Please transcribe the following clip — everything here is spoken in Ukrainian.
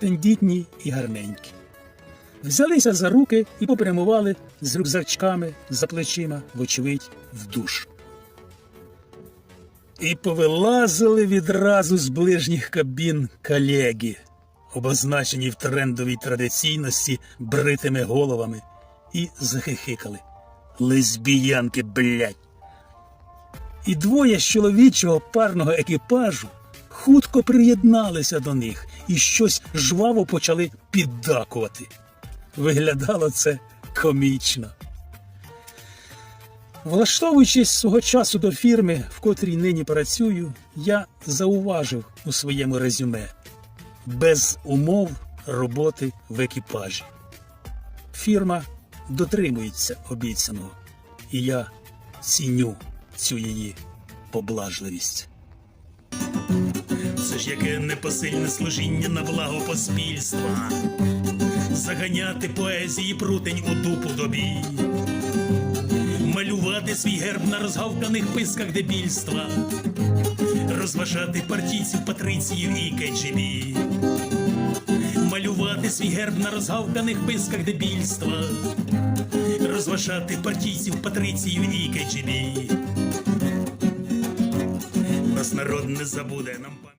тендітні і гарненькі. Взялися за руки і попрямували з рюкзачками за плечима, вочевидь, в душ. І повилазили відразу з ближніх кабін колеги, обозначені в трендовій традиційності бритими головами, і захихикали. Лесбіянки, блядь! І двоє з чоловічого парного екіпажу хутко приєдналися до них і щось жваво почали піддакувати. Виглядало це комічно. Влаштовуючись свого часу до фірми, в котрій нині працюю, я зауважив у своєму резюме без умов роботи в екіпажі. Фірма дотримується обіцяного, і я ціню цю її поблажливість. Це ж яке непосильне служіння на благо поспільства, заганяти поезії прутень у дупу добі, малювати свій герб на розгавканих писках дебільства, розважати партійців, патрицію і КГБ. Малювати свій герб на розгавканих писках дебільства, розважати партійців, патрицію і КГБ. Нас народ не забуде нам.